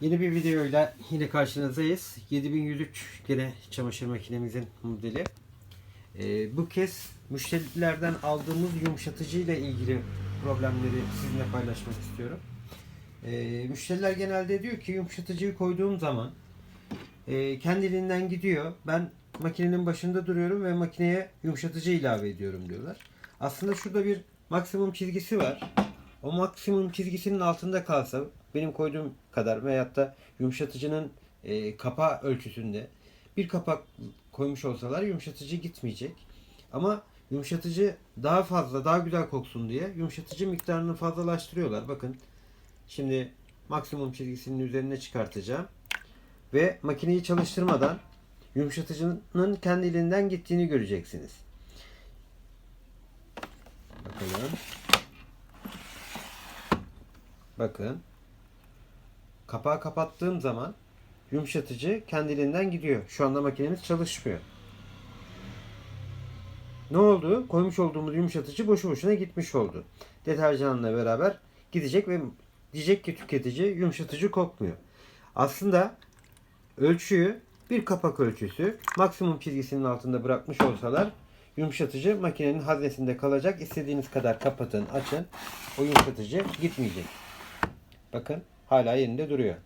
Yeni bir videoyla yine karşınızdayız. 7103 gene çamaşır makinemizin modeli. Ee, bu kez müşterilerden aldığımız yumuşatıcı ile ilgili problemleri sizinle paylaşmak istiyorum. Ee, müşteriler genelde diyor ki yumuşatıcıyı koyduğum zaman e, kendiliğinden gidiyor. Ben makinenin başında duruyorum ve makineye yumuşatıcı ilave ediyorum diyorlar. Aslında şurada bir maksimum çizgisi var. O maksimum çizgisinin altında kalsa benim koyduğum kadar veyahut da yumuşatıcının e, kapağı ölçüsünde bir kapak koymuş olsalar yumuşatıcı gitmeyecek. Ama yumuşatıcı daha fazla, daha güzel koksun diye yumuşatıcı miktarını fazlalaştırıyorlar. Bakın şimdi maksimum çizgisinin üzerine çıkartacağım. Ve makineyi çalıştırmadan yumuşatıcının kendiliğinden gittiğini göreceksiniz. Bakın. Kapağı kapattığım zaman yumuşatıcı kendiliğinden gidiyor. Şu anda makinemiz çalışmıyor. Ne oldu? Koymuş olduğumuz yumuşatıcı boşu boşuna gitmiş oldu. Deterjanla beraber gidecek ve diyecek ki tüketici yumuşatıcı kokmuyor. Aslında ölçüyü bir kapak ölçüsü maksimum çizgisinin altında bırakmış olsalar yumuşatıcı makinenin haznesinde kalacak. İstediğiniz kadar kapatın, açın. O yumuşatıcı gitmeyecek. Bakın hala yerinde duruyor.